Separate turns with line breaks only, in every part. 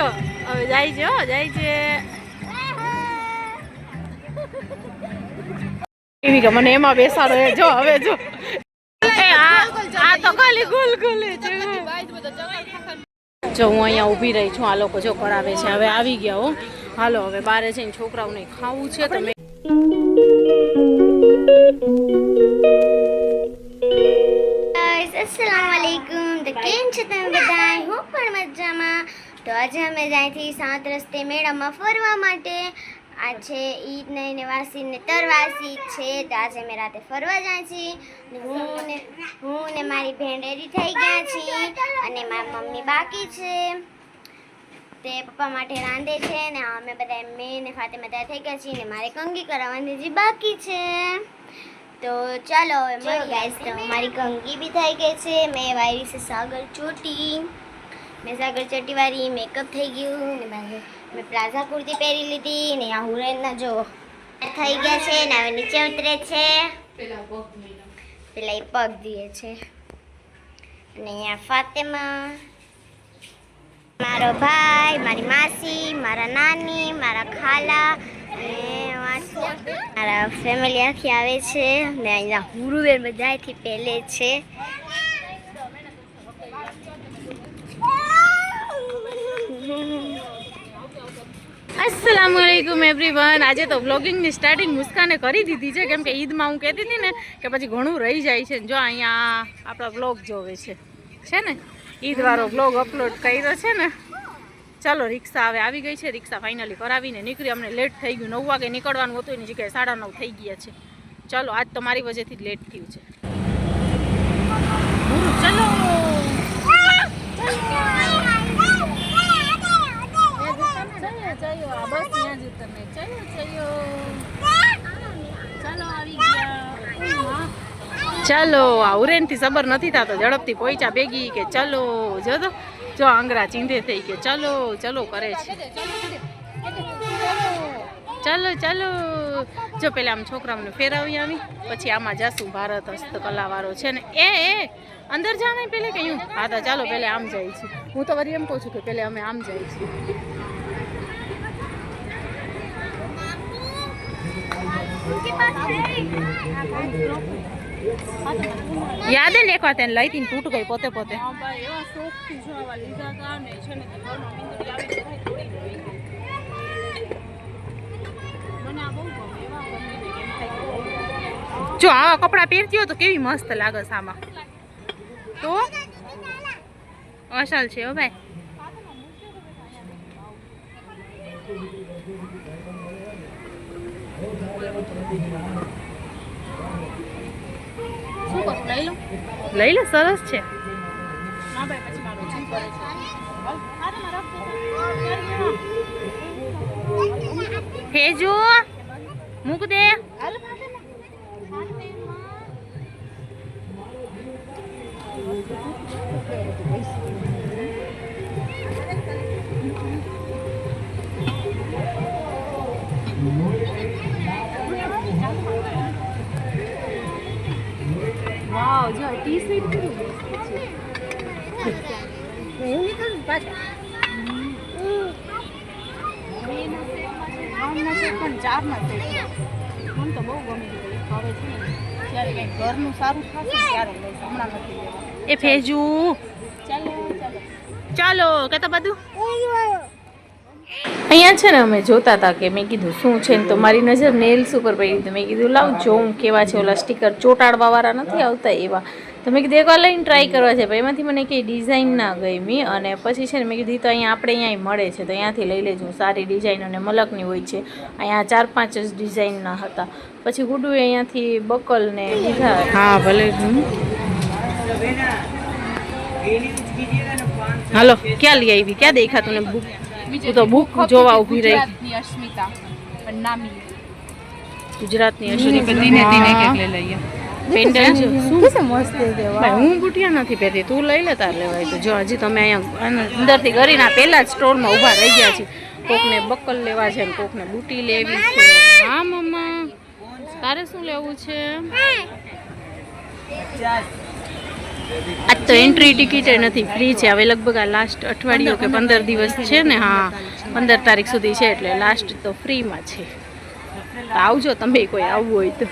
લ્યો હવે જાય છે હો જાય છે એવી કે મને એમાં બેસાડો એ. જો હવે જો. આ તો ખાલી ગુલ ગુલ છે. જો હું અહીંયા ઊભી રહી છું. આ લોકો જો કરાવે છે. હવે આવી ગયા હો. હાલો હવે બારે જઈને છોકરાઓને ખાવું છે. તમે
ગાઈસ અસલામ વાલેકુમ તો કેમ છો તમે બધા હું પણ મજામાં. તો આજે અમે જ્યાંથી સાત રસ્તે મેળામાં ફરવા માટે આજે ઈદ નહીં વાસી ને તરવાસી છે, તો આજે અમે રાતે ફરવા જાય છીએ. હું ને હું ને મારી બહેન રેડી થઈ ગયા છીએ અને મારી મમ્મી બાકી છે. તે પપ્પા માટે રાંધે છે ને અમે બધા મેં ને ફાતે બધા થઈ ગયા છીએ ને મારે કંગી કરાવવાની જે બાકી છે. તો ચાલો હવે મળીએ ગાઈસ મારી કંગી બી થઈ ગઈ છે, મેં વાયરી છે સાગર ચોટી. મેં સાગર ચટીવારી મેકઅપ થઈ ગયું ને મારે મેં પ્લાઝા કુર્તી પહેરી લીધી ને આ હુરેનના જો થઈ ગયા છે ને હવે નીચે ઉતરે છે. પેલા એ પગ દીએ છે. અને અહીંયા ફાતેમા મારો ભાઈ મારી માસી મારા નાની મારા ખાલા અને મારા ફેમિલી આખી આવે છે. ને અહીંયા હુરુબેન બધાથી પહેલે છે.
અસલામ વાલેકુમ એવરીવન આજે તો વ્લોગિંગની સ્ટાર્ટિંગ મુસ્કાને કરી દીધી છે. કેમ કે ઈદમાં હું કહેતી હતી ને કે પછી ઘણું રહી જાય છે. જો અહીંયા આપણા વ્લોગ જોવે છે. છે ને? ઈદવાળો વ્લોગ અપલોડ કર્યો છે ને. ચાલો, રિક્ષા હવે આવી ગઈ છે. રિક્ષા ફાઇનલી કરાવીને નીકળી. અમને લેટ થઈ ગયું. નવ વાગે નીકળવાનું હતું. એની જગ્યાએ સાડા નવ થઈ ગયા છે. ચાલો, આજ તો મારી વજહથી જ લેટ થયું છે હમ, ચલો ચાલો ચાલો આ બસ ત્યાં જ ઉતરને ચાલો ચાલો ચાલો આવી ગયા ચાલો આ ઉરેનથી સબર નથી થતો, ઝડપથી પહોંચ્યા ભેગી કે ચલો, જો તો, જો આંગળા ચીંધે થઈ કે ચલો ચલો કરે છે. ચાલો ચાલો. જો પેલા આમ છોકરાઓને ફેરવી આવી, પછી આમાં જાશું ભારત હસ્તકલાવાળો છે ને. એ એ, અંદર જાણે પેલે કે હું, તો ચાલો, પેલે આમ જાય છે. હું તો વરી એમ કહું છું કે પેલે અમે આમ જાય છીએ યાદ ને એક વાત એને લઈ હતી તૂટ ગઈ પોતે પોતે. જો આવા કપડાં પહેરતી હોય તો કેવી મસ્ત લાગે છે આમાં. તો? અસલ છે હો ભાઈ. શું કરું લઈ લો. લઈ લો સરસ છે. ફેજુ મૂક દે. જો ટી સ્વીટ હું નીકળું પાછા. પણ ચારના સેટ મને તો બહુ ગમી ગયું હવે છે ને જ્યારે કંઈક ઘરનું સારું થશે ત્યારે લઈશ. હમણાં નથી એ ફેજુ. ચાલો ચાલો. ચાલો તો બધું અહીંયા છે ને અમે જોતા હતા કે મેં કીધું શું છે ને તો મારી નજર નેલ્સ ઉપર પડી તો મેં કીધું, લાવ જોઉં કેવા છે ઓલા સ્ટીકર ચોંટાડવાવાળા નથી આવતા એવા. તો મેં કીધું, એકવાર લઈને ટ્રાય કરવા છે. પણ એમાંથી મને કંઈ ડિઝાઇન ના ગમી અને પછી છે ને મેં કીધું તો અહીંયા આપણે અહીંયા મળે છે, તો અહીંયાથી લઈ લેજો, સારી ડિઝાઇન અને મલકની હોય છે. અહીંયા ચાર પાંચ જ ડિઝાઇનના હતા. પછી ગુડુએ અહીંયાથી બકલ ને લીધા. હા, ભલે. હાલો, ક્યાં લઈ આવી? ક્યાં દેખાતું ને બુક તું તો બુક જોવા ઊભી રહી.
ગુજરાતની અસ્મિતા પણ નામી.
ગુજરાતની અશ્વિની
ધીને ધીને કેક લઈ લઈએ.
પેન્ડલ છે. શું? મસ્ત ભાઈ હું બુટિયા નથી પહેરતી. તું લઈ લે તાર લેવાય તો. જો હજી તમે અહીંયા અંદરથી ગરીના પહેલા જ સ્ટોરમાં ઊભા રહી ગયા છે કોકને બકલ લેવા છે ને કોકને બુટી લેવી છે. હા મમ્મા. તારે શું લેવું છે? આજ તો એન્ટ્રી ટિકિટ નથી ફ્રી છે. હવે લગભગ આ લાસ્ટ અઠવાડિયું કે પંદર દિવસ છે ને, હા, પંદર તારીખ સુધી છે એટલે લાસ્ટ તો ફ્રીમાં છે. આવજો તમે કોઈ આવવું હોય તો.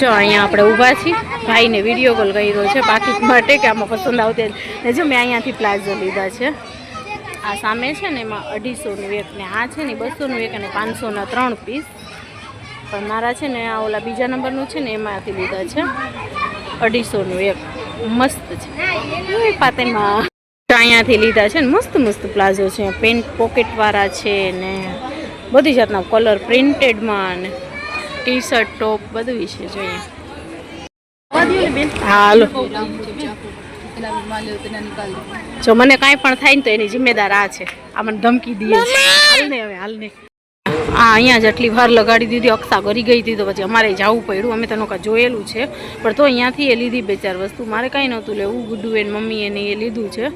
જો અહીંયા આપણે ઊભા છીએ. ભાઈને વીડિયો કોલ કર્યો છે. પાકીટ માટે કે આમાં પસંદ આવતી ને જો મેં અહીંયાથી પ્લાઝો લીધા છે. આ સામે છે ને એમાં અઢીસોનું એક ને આ છે ને બસોનું એક અને પાંચસોના ત્રણ પીસ પણ મારા છે ને આ ઓલા બીજા નંબરનું છે ને એમાંથી લીધા છે. અઢીસોનું એક. મસ્ત છે. પાતેમાં અહીંયાથી લીધા છે ને મસ્ત મસ્ત પ્લાઝો છે. પેન્ટ પોકેટવાળા છે ને બધી જાતના કલર પ્રિન્ટેડમાં ને ટી શર્ટ ટોપ બધું વિશે જોઈએ. હાલો. જો મને કાંઈ પણ થાય ને તો એની જિમ્મેદાર આ છે. આ મને ધમકી દે હાલ ને હવે, હાલ ને. આ અહીંયા જેટલી વાર લગાડી દીધી અક્ષા કરી ગઈ હતી, તો પછી અમારે જવું પડ્યું. અમે તેનો કાંઈ જોયેલું છે. પણ તો અહીંયાથી એ લીધી બે ચાર વસ્તુ. મારે કાંઈ નહોતું લેવું. ગુડ્ડુ એને મમ્મી એને એ લીધું છે.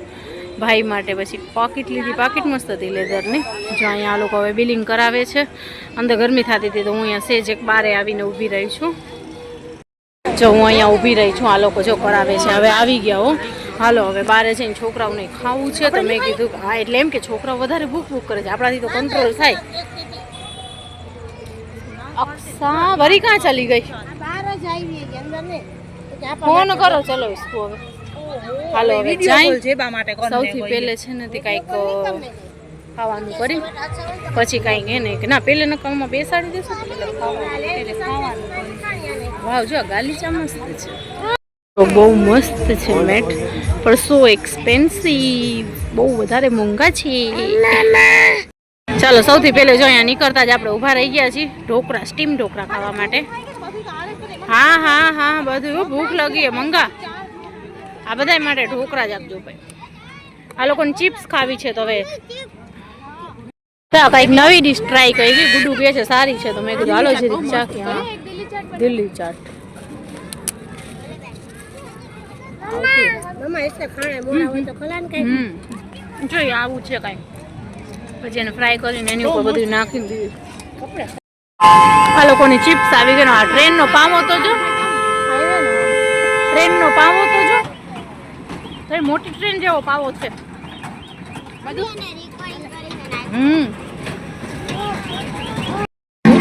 ભાઈ માટે પછી પાકીટ લીધી. પાકીટ મસ્ત હતી લેધરની જો અહીંયા આ લોકો હવે બિલિંગ કરાવે છે. અંદર ગરમી થતી હતી તો હું અહીંયા સેજ એક બારે આવીને ઊભી રહી છું. જો હું અહીંયા ઊભી રહી છું, આ લોકો જો કરાવે છે. હવે આવી ગયા હો. હાલો, હવે બારે જઈને છોકરાઓને ખાવું છે. તો મેં કીધું કે હા, એટલે એમ કે છોકરાઓ વધારે ભૂખ ભૂખ કરે છે. આપણાથી તો કંટ્રોલ થાય. અક્ષા વરી ક્યાં ચલી ગઈ? ફોન કરો ચલો ઇસકો હવે. હાલો હવે જાય. સૌથી પહેલે છે. ને તે કાંઈક ખાવાનું કરી. પછી કાંઈક એને કે ના પહેલે નકામમાં બેસાડી દેશું એટલે ખાવાનું વાવ જો ગાલીચા મસ્ત છે. બહુ મસ્ત છે મેટ. પણ સો એક્સપેન્સિવ બહુ વધારે મોંઘા છે. ચાલો સૌથી પહેલે જો અહીંયા નીકળતા જ આપણે ઊભા રહી ગયા છીએ ઢોકળા સ્ટીમ ઢોકળા ખાવા માટે. હા હા હા બધું ભૂખ લાગી મંગા. આ બધા માટે ઢોકળા જ આપજો ભાઈ. આ લોકોને ચિપ્સ ખાવી છે તો હવે. કંઈક નવી ડીશ ટ્રાય કરી ગુડુ કે છે સારી છે તો મેં કીધું હાલો છે ચાખી હા દિલ્હી ચાટ. જોઈએ આવું છે કાંઈ. પછી એને ફ્રાય કરીને એની ઉપર બધું નાખીને દીધું. આ લોકોની ચિપ્સ આવી ગયો આ ટ્રેનનો પામો તો જો. ટ્રેનનો પામો તો જો. તો મોટી ટ્રેન જેવો પાવો છે. હમ.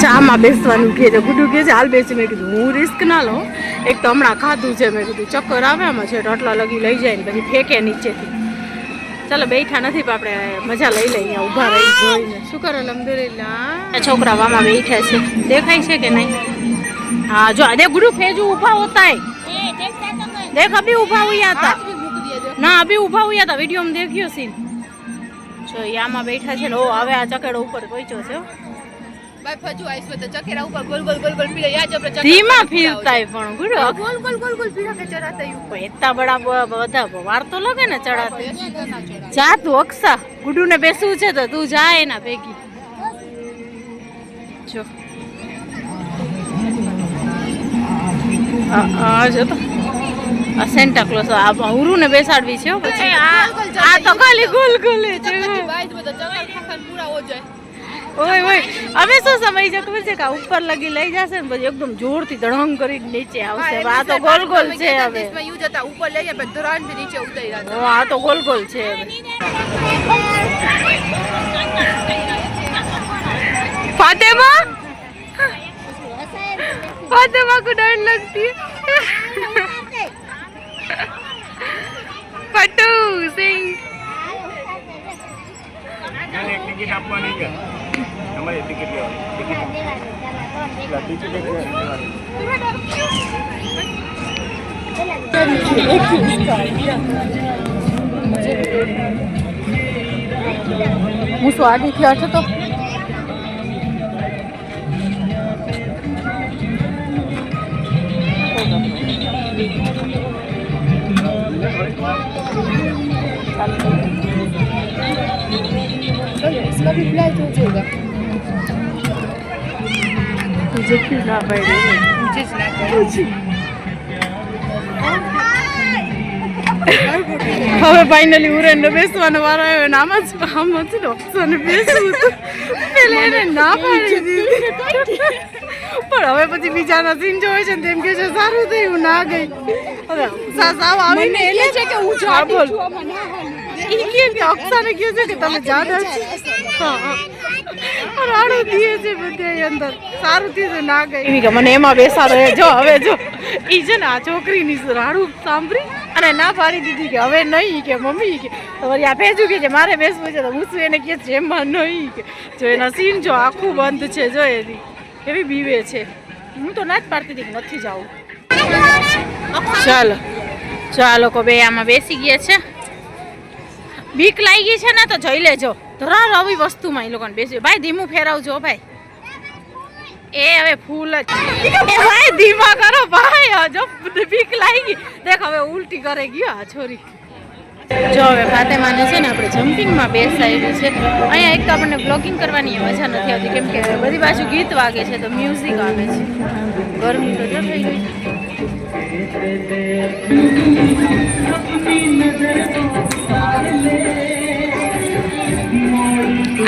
ચામાં બેસવાનું કહે છે, ગુડું કહે છે, હાલ બેસી મેં કીધું, હું રિસ્ક ના લઉં. એક તો હમણાં ખાધું છે, મેં કીધું, ચક્કર આવે એમાં છે રોટલા લગી લઈ જાય ને પછી ફેંકે નીચેથી. ચાલો બેઠા નથી પણ આપણે મજા લઈ લઈએ અહીંયા ઊભા રહી જોઈને. શું કરો અલહમદુલિલ્લા છોકરા વામાં બેઠા છે. દેખાય છે કે નહીં? હા જો આ અરે ગુરુ ફેજુ ઊભા હોતા હે દેખ અભી ઊભા હુયા હતા. ના અભી ઊભા હુયા હતા. વીડિયો દેખ્યો સીન. જો યામાં બેઠા છે ને ઓ હવે આ ચકેડો ઉપર પહોંચ્યો છે બાય તો ચકેરા ધીમા ફીરતા પણ ગુડો.
ગોલ ગોલ ગોલ ગોલ પીડા કે ચડાતા યુ
પણ બડા બધા વાર તો લાગે ને ચડાતા જા તું અક્ષા ગુડુ ને બેસવું છે તો તું જા એના ભેગી. જો. આ જો તો. આ સેન્ટા ક્લોઝ આ હુરુ ને બેસાડવી છે આ આ તો ખાલી ગુલ છે. બાય તો ચકર પૂરા હો જાય. ઓય ઓય અમે શું સમય છે? ખબર છે કે ઉપર લગી લઈ જશે ને પછી એકદમ જોરથી ધડંગ કરી નીચે આવશે. આ તો ગોલ ગોલ છે હવે.
યુ જતા ઉપર લઈ પછી ધરાણ નીચે ઉતરી
જશે આ તો ગોલ ગોલ છે હવે. ફાતેમા? ફાતેમા કો ડર લગતી પટુ સિંહ.
ટિકિટ આપવાની તમારી ટિકિટ લેવાની ટિકિટ
હું સ્વાદી થયો છું તો
Смотри, блядь, вот это.
પૂજકથી ના પાડી
પૂજે જ ના પાડી
હવે ફાઇનલી ઉરેનને બેસવાનો વારો આવ્યો ને આમાં જ આમાં જ ઓપ્શન બેસવું હતું. પેલે એને ના પાડી દીધી. પણ હવે પછી બીજાના સીન જોવે છે ને તેમ કે છે સારું થયું ના ગઈ. હવે સાસ આવ આવીને એટલે છે કે હું જાબોલ ઈ કે અક્ષાને કહે છે કે તમે જાદા છો. રાડું દીએ છે બધે અંદર. સારું થયું ના ગઈ. કે મને એમાં બેસાડો એ જો, હવે જો. ઈ છે ને આ છોકરીની રાડું સાંભળી અને ના પાડી દીધી કે હવે નહીં કે, મમ્મી કે. તમારી આ ભેજું કે મારે બેસવું છે તો હું શું એને કહે છે, એમાં નહીં કે. જો, એના સીન જો આખું બંધ છે, જો એની. એવી બીવે છે. હું તો ના જ પાડતી હતી નથી જવું. ચાલો. ચાલો કો બે આમાં બેસી ગયા છે. બીક લાગી છે ને તો જોઈ લેજો. ધરાર આવી વસ્તુમાં એ લોકોને બેસી. ભાઈ, ધીમું ફેરવજો ભાઈ. એ હવે ફૂલ જ. ભાઈ, ધીમા કરો, ભાઈ. હજો બીક લાગી. દેખ, હવે ઉલટી કરે ગયો આ છોરી. જો હવે ફાતેમાને છે ને આપણે જમ્પિંગમાં બેસાયેલું છે. અહીંયા એક તો આપણને બ્લોગિંગ કરવાની મજા નથી આવતી. કેમ કે બધી બાજુ ગીત વાગે છે, તો મ્યુઝિક આવે છે. ગરમી તો જો થઈ ગઈ છે.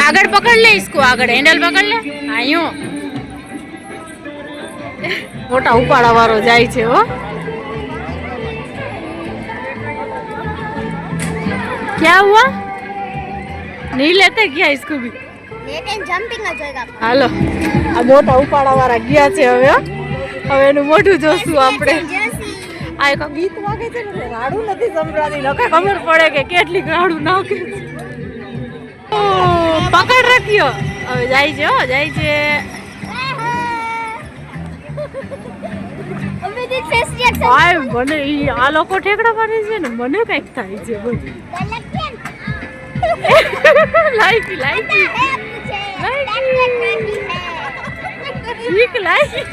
આગળ પકડ લે इसको આગળ હેન્ડલ પકડ લે આયો મોટા ઉપાડા વાળો જાય છે હો क्या हुआ नहीं लेते क्या इसको भी
લેકિન જમ્પિંગ જ હોયગા
હાલો આ મોટા ઉપાડા વાળા ગયા છે હવે હો. હવે એનું મોઢું જોશું આપણે આ એક ગીત વાગે છે ને રાડું નથી સંભળાતી. નકે ખબર પડે કે કેટલી રાડું નાખે પકડ રાખ્યો હવે જાય છે હો જાય છે. આય મને ઈ આ લોકો ઠેકડા મારે છે ને મને કંઈક થાય છે બધું લાઈકી લાઈકી. બીક લાગી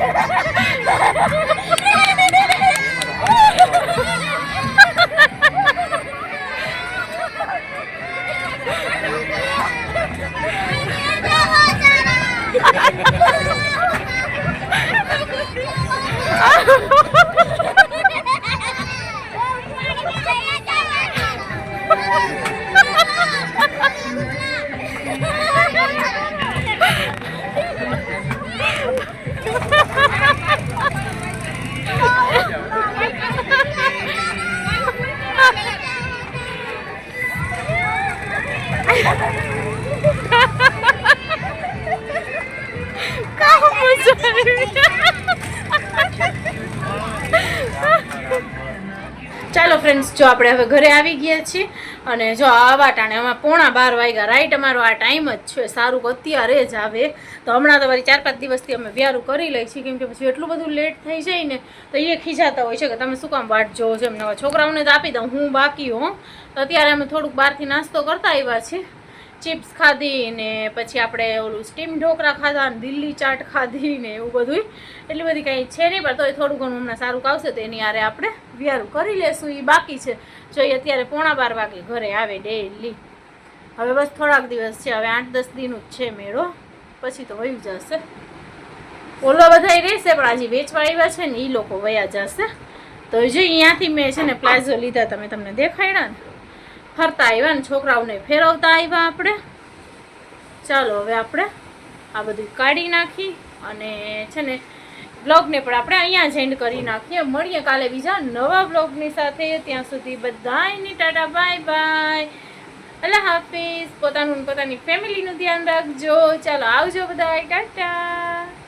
કામ ફ્રેન્ડ્સ જો આપણે હવે ઘરે આવી ગયા છીએ અને જો આવા ટાણે અમે પોણા બાર વાગ્યા રાઈટ અમારો આ ટાઈમ જ છે. સારું, અત્યારે જ આવે. તો હમણાં તો વળી ચાર પાંચ દિવસથી અમે વ્યારું કરી લઈએ છીએ, કેમ કે પછી એટલું બધું લેટ થઈ જાય ને, તો એ ખીજાતા હોય છે કે તમે શું કામ વાટ જોવો છો એમને છોકરાઓને તો આપી દઉં, હું બાકી હોઉં. તો અત્યારે અમે થોડુંક બહારથી નાસ્તો કરતા આવ્યા છીએ. ચિપ્સ ખાધી ને પછી આપણે ઓલું સ્ટીમ ઢોકળા ખાધા ને દિલ્હી ચાટ ખાધી ને એવું બધું એટલી બધી કંઈ છે નહીં, પણ તોય થોડું ઘણું હમણાં સારું આવશે તો એની આરે આપણે વ્યારું કરી લેશું એ બાકી છે. જોઈએ અત્યારે પોણા બાર વાગે ઘરે આવે ડેલી હવે બસ થોડાક દિવસ છે, હવે આઠ દસ દિનનું જ છે મેળો, પછી તો વયું જશે. ઓલો બધા રહેશે, પણ આજે વેચવા આવ્યા છે ને એ લોકો વયા જશે. તો જો અહીંયાથી મેં છે ને પ્લાઝો લીધા, તમે તમને દેખાડ્યા ને? ફરતા આવ્યા ને છોકરાઓને ફેરવતા આવ્યા આપણે. ચાલો હવે આપણે આ બધું કાઢી નાખી અને છે ને બ્લોગને પણ આપણે અહીંયા જ એન્ડ કરી નાખીએ. મળીએ કાલે બીજા નવા બ્લોગની સાથે. ત્યાં સુધી બધાની ટાટા, બાય બાય. અલ્લાહ હાફિઝ. પોતાનું પોતાની ફેમિલીનું ધ્યાન રાખજો. ચાલો આવજો બધા ટાટા.